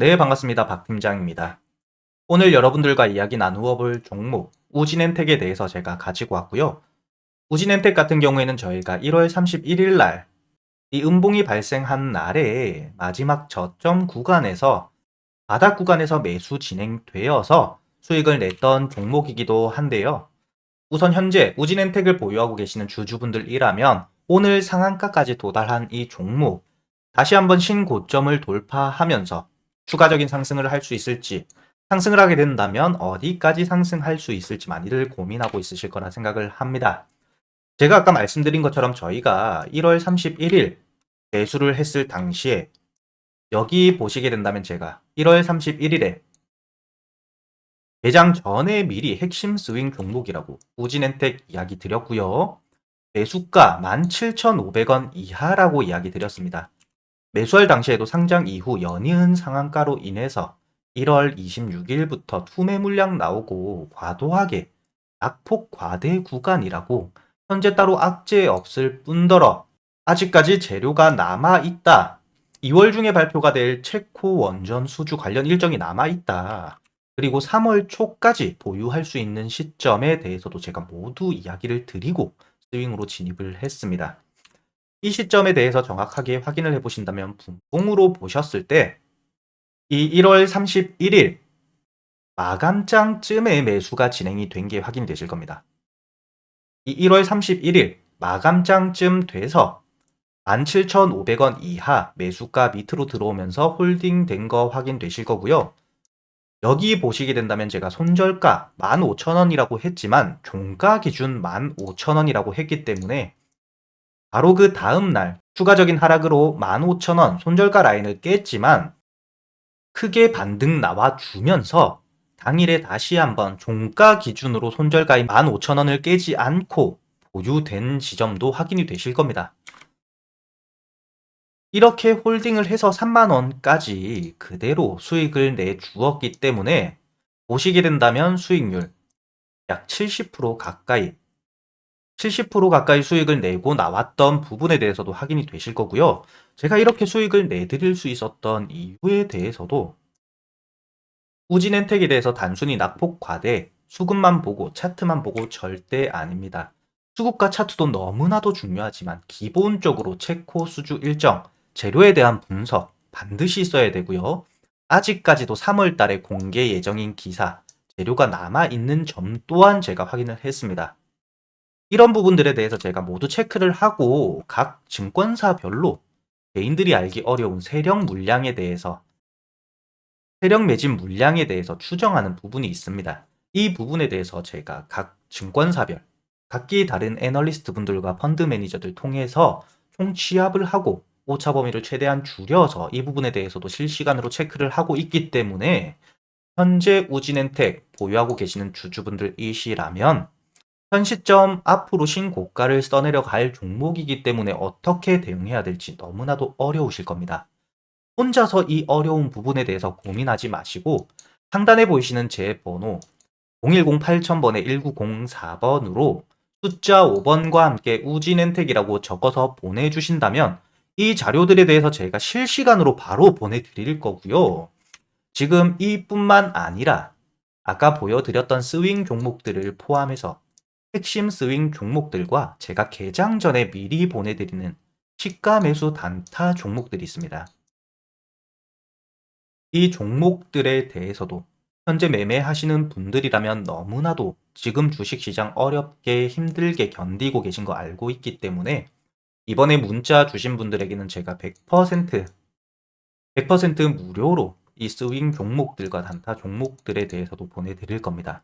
네, 반갑습니다. 박 팀장입니다. 오늘 여러분들과 이야기 나누어 볼 종목 우진엔텍에 대해서 제가 가지고 왔고요. 우진엔텍 같은 경우에는 저희가 1월 31일 날 이 음봉이 발생한 날에 마지막 저점 구간에서 바닥 구간에서 매수 진행되어서 수익을 냈던 종목이기도 한데요. 우선 현재 우진엔텍을 보유하고 계시는 주주분들이라면 오늘 상한가까지 도달한 이 종목 다시 한번 신고점을 돌파하면서 추가적인 상승을 할 수 있을지 상승을 하게 된다면 어디까지 상승할 수 있을지 많이들 고민하고 있으실 거라 생각을 합니다. 제가 아까 말씀드린 것처럼 저희가 1월 31일 매수를 했을 당시에 여기 보시게 된다면 제가 1월 31일에 개장 전에 미리 핵심 스윙 종목이라고 우진엔텍 이야기 드렸고요. 매수가 17,500원 이하라고 이야기 드렸습니다. 매수할 당시에도 상장 이후 연이은 상한가로 인해서 1월 26일부터 투매 물량 나오고 과도하게 낙폭 과대 구간이라고 현재 따로 악재 없을 뿐더러 아직까지 재료가 남아 있다. 2월 중에 발표가 될 체코 원전 수주 관련 일정이 남아 있다. 그리고 3월 초까지 보유할 수 있는 시점에 대해서도 제가 모두 이야기를 드리고 스윙으로 진입을 했습니다. 이 시점에 대해서 정확하게 확인을 해보신다면 분봉으로 보셨을 때 이 1월 31일 마감장쯤에 매수가 진행이 된 게 확인이 되실 겁니다. 이 1월 31일 마감장쯤 돼서 17,500원 이하 매수가 밑으로 들어오면서 홀딩된 거 확인되실 거고요. 여기 보시게 된다면 제가 손절가 15,000원이라고 했지만 종가 기준 15,000원이라고 했기 때문에 바로 그 다음 날 추가적인 하락으로 15,000원 손절가 라인을 깼지만 크게 반등 나와 주면서 당일에 다시 한번 종가 기준으로 손절가인 15,000원을 깨지 않고 보유된 지점도 확인이 되실 겁니다. 이렇게 홀딩을 해서 3만원까지 그대로 수익을 내 주었기 때문에 보시게 된다면 수익률 약 70% 가까이 70% 가까이 수익을 내고 나왔던 부분에 대해서도 확인이 되실 거고요. 제가 이렇게 수익을 내드릴 수 있었던 이유에 대해서도 우진엔텍에 대해서 단순히 낙폭 과대, 수급만 보고 차트만 보고 절대 아닙니다. 수급과 차트도 너무나도 중요하지만 기본적으로 체코 수주 일정, 재료에 대한 분석 반드시 있어야 되고요. 아직까지도 3월 달에 공개 예정인 기사, 재료가 남아 있는 점 또한 제가 확인을 했습니다. 이런 부분들에 대해서 제가 모두 체크를 하고 각 증권사별로 개인들이 알기 어려운 세력 물량에 대해서 세력 매진 물량에 대해서 추정하는 부분이 있습니다. 이 부분에 대해서 제가 각 증권사별 각기 다른 애널리스트 분들과 펀드 매니저들 통해서 총 취합을 하고 오차 범위를 최대한 줄여서 이 부분에 대해서도 실시간으로 체크를 하고 있기 때문에 현재 우진엔텍 보유하고 계시는 주주분들이시라면 현 시점 앞으로 신고가를 써내려 갈 종목이기 때문에 어떻게 대응해야 될지 너무나도 어려우실 겁니다. 혼자서 이 어려운 부분에 대해서 고민하지 마시고 상단에 보이시는 제 번호 010-8000번에 1904번으로 숫자 5번과 함께 우진엔텍이라고 적어서 보내주신다면 이 자료들에 대해서 제가 실시간으로 바로 보내드릴 거고요. 지금 이뿐만 아니라 아까 보여드렸던 스윙 종목들을 포함해서 핵심 스윙 종목들과 제가 개장 전에 미리 보내드리는 시가 매수 단타 종목들이 있습니다. 이 종목들에 대해서도 현재 매매하시는 분들이라면 너무나도 지금 주식시장 어렵게 힘들게 견디고 계신 거 알고 있기 때문에 이번에 문자 주신 분들에게는 제가 100% 100% 무료로 이 스윙 종목들과 단타 종목들에 대해서도 보내드릴 겁니다.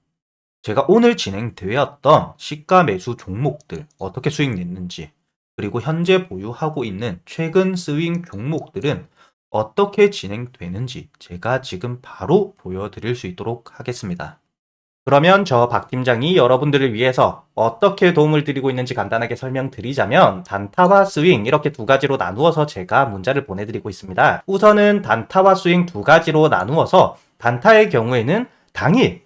제가 오늘 진행되었던 시가 매수 종목들 어떻게 수익 냈는지 그리고 현재 보유하고 있는 최근 스윙 종목들은 어떻게 진행되는지 제가 지금 바로 보여드릴 수 있도록 하겠습니다. 그러면 저 박 팀장이 여러분들을 위해서 어떻게 도움을 드리고 있는지 간단하게 설명드리자면 단타와 스윙 이렇게 두 가지로 나누어서 제가 문자를 보내드리고 있습니다. 우선은 단타와 스윙 두 가지로 나누어서 단타의 경우에는 당일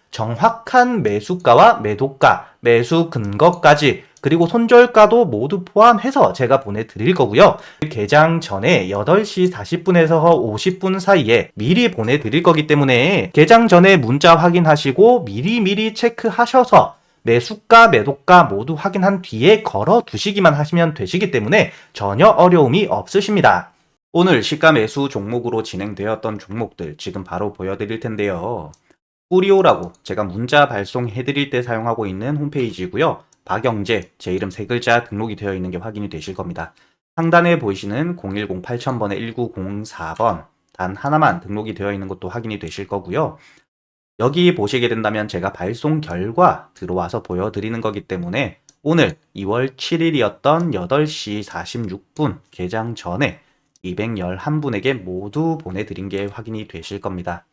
정확한 매수가와 매도가, 매수 근거까지 그리고 손절가도 모두 포함해서 제가 보내드릴 거고요. 개장 전에 8시 40분에서 50분 사이에 미리 보내드릴 거기 때문에 개장 전에 문자 확인하시고 미리미리 체크하셔서 매수가, 매도가 모두 확인한 뒤에 걸어 두시기만 하시면 되시기 때문에 전혀 어려움이 없으십니다. 오늘 시가 매수 종목으로 진행되었던 종목들 지금 바로 보여드릴 텐데요. 뿌리오라고 제가 문자 발송해드릴 때 사용하고 있는 홈페이지고요. 박영재 제 이름 세 글자 등록이 되어 있는 게 확인이 되실 겁니다. 상단에 보이시는 010 8000번에 1904번 단 하나만 등록이 되어 있는 것도 확인이 되실 거고요. 여기 보시게 된다면 제가 발송 결과 들어와서 보여드리는 거기 때문에 오늘 2월 7일이었던 8시 46분 개장 전에 211분에게 모두 보내드린 게 확인이 되실 겁니다.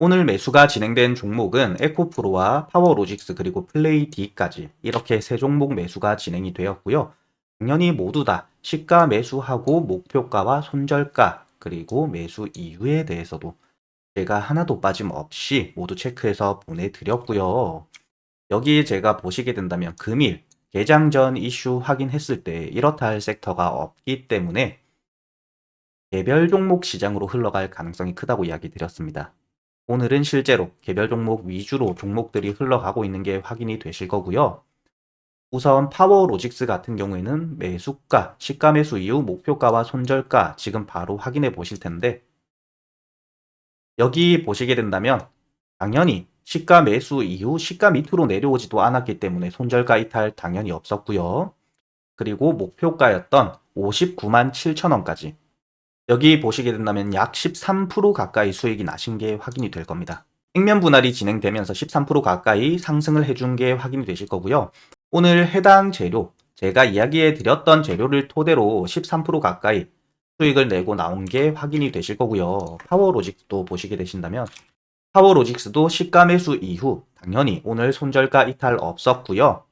오늘 매수가 진행된 종목은 에코프로와 파워로직스 그리고 플레이 D까지 이렇게 세 종목 매수가 진행이 되었고요. 당연히 모두 다 시가 매수하고 목표가와 손절가 그리고 매수 이유에 대해서도 제가 하나도 빠짐없이 모두 체크해서 보내드렸고요. 여기 제가 보시게 된다면 금일 개장 전 이슈 확인했을 때 이렇다 할 섹터가 없기 때문에 개별 종목 시장으로 흘러갈 가능성이 크다고 이야기 드렸습니다. 오늘은 실제로 개별 종목 위주로 종목들이 흘러가고 있는 게 확인이 되실 거고요. 우선 파워로직스 같은 경우에는 매수가, 시가 매수 이후 목표가와 손절가 지금 바로 확인해 보실 텐데 여기 보시게 된다면 당연히 시가 매수 이후 시가 밑으로 내려오지도 않았기 때문에 손절가 이탈 당연히 없었고요. 그리고 목표가였던 59만 7천 원까지 여기 보시게 된다면 약 13% 가까이 수익이 나신 게 확인이 될 겁니다. 액면 분할이 진행되면서 13% 가까이 상승을 해준 게 확인이 되실 거고요. 오늘 해당 재료, 제가 이야기해 드렸던 재료를 토대로 13% 가까이 수익을 내고 나온 게 확인이 되실 거고요. 파워로직도 보시게 되신다면 파워로직스도 시가 매수 이후 당연히 오늘 손절가 이탈 없었고요.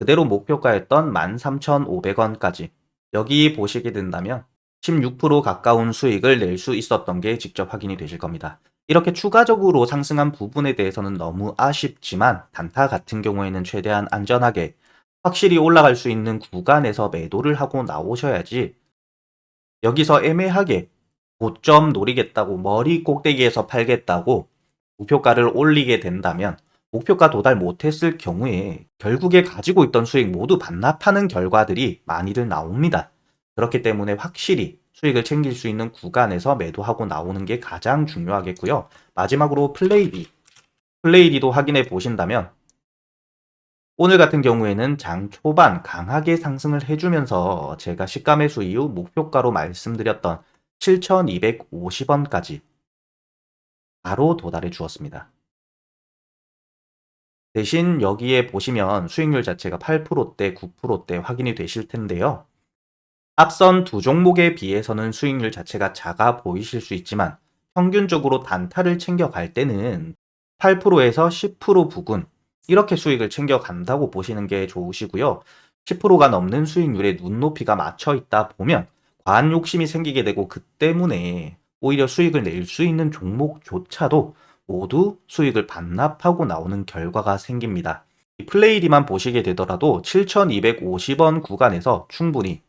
그대로 목표가였던 13,500원까지 여기 보시게 된다면 16% 가까운 수익을 낼 수 있었던 게 직접 확인이 되실 겁니다. 이렇게 추가적으로 상승한 부분에 대해서는 너무 아쉽지만 단타 같은 경우에는 최대한 안전하게 확실히 올라갈 수 있는 구간에서 매도를 하고 나오셔야지 여기서 애매하게 고점 노리겠다고 머리 꼭대기에서 팔겠다고 목표가를 올리게 된다면 목표가 도달 못했을 경우에 결국에 가지고 있던 수익 모두 반납하는 결과들이 많이들 나옵니다. 그렇기 때문에 확실히 수익을 챙길 수 있는 구간에서 매도하고 나오는 게 가장 중요하겠고요. 마지막으로 플레이디. 플레이디도 확인해 보신다면 오늘 같은 경우에는 장 초반 강하게 상승을 해주면서 제가 시가 매수 이후 목표가로 말씀드렸던 7,250원까지 바로 도달해 주었습니다. 대신 여기에 보시면 수익률 자체가 8%대, 9%대 확인이 되실 텐데요. 앞선 두 종목에 비해서는 수익률 자체가 작아 보이실 수 있지만 평균적으로 단타를 챙겨갈 때는 8%에서 10% 부근 이렇게 수익을 챙겨간다고 보시는 게 좋으시고요. 10%가 넘는 수익률에 눈높이가 맞춰 있다 보면 과한 욕심이 생기게 되고 그 때문에 오히려 수익을 낼 수 있는 종목조차도 모두 수익을 반납하고 나오는 결과가 생깁니다. 플레이리만 보시게 되더라도 7,250원 구간에서 충분히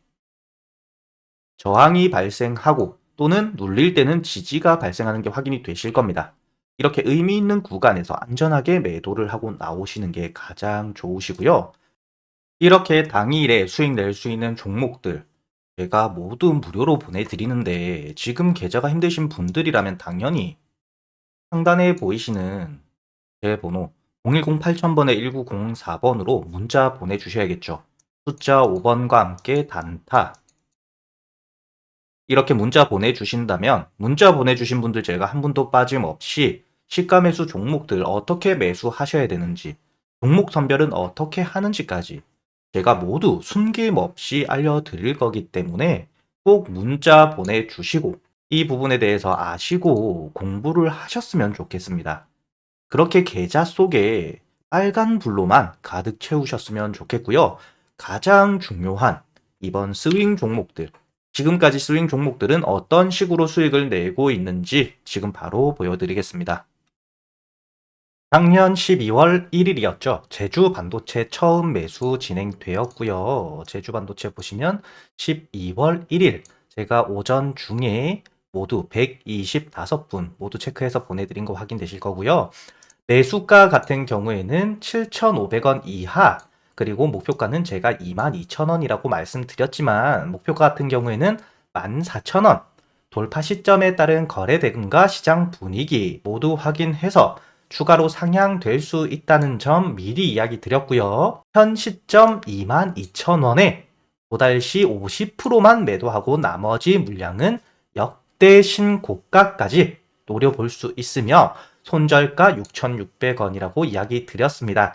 저항이 발생하고 또는 눌릴 때는 지지가 발생하는 게 확인이 되실 겁니다. 이렇게 의미 있는 구간에서 안전하게 매도를 하고 나오시는 게 가장 좋으시고요. 이렇게 당일에 수익 낼 수 있는 종목들 제가 모두 무료로 보내드리는데 지금 계좌가 힘드신 분들이라면 당연히 상단에 보이시는 제 번호 010-8000번에 1904번으로 문자 보내주셔야겠죠. 숫자 5번과 함께 단타. 이렇게 문자 보내주신다면 문자 보내주신 분들 제가 한 분도 빠짐없이 시가 매수 종목들 어떻게 매수하셔야 되는지 종목 선별은 어떻게 하는지까지 제가 모두 숨김없이 알려드릴 거기 때문에 꼭 문자 보내주시고 이 부분에 대해서 아시고 공부를 하셨으면 좋겠습니다. 그렇게 계좌 속에 빨간 불로만 가득 채우셨으면 좋겠고요. 가장 중요한 이번 스윙 종목들, 지금까지 스윙 종목들은 어떤 식으로 수익을 내고 있는지 지금 바로 보여드리겠습니다. 작년 12월 1일이었죠. 제주 반도체 처음 매수 진행되었고요. 제주 반도체 보시면 12월 1일 제가 오전 중에 모두 125분 모두 체크해서 보내드린 거 확인되실 거고요. 매수가 같은 경우에는 7,500원 이하 그리고 목표가는 제가 22,000원이라고 말씀드렸지만 목표가 같은 경우에는 14,000원 돌파 시점에 따른 거래 대금과 시장 분위기 모두 확인해서 추가로 상향될 수 있다는 점 미리 이야기 드렸고요. 현 시점 22,000원에 도달시 50%만 매도하고 나머지 물량은 역대 신고가까지 노려볼 수 있으며 손절가 6,600원이라고 이야기 드렸습니다.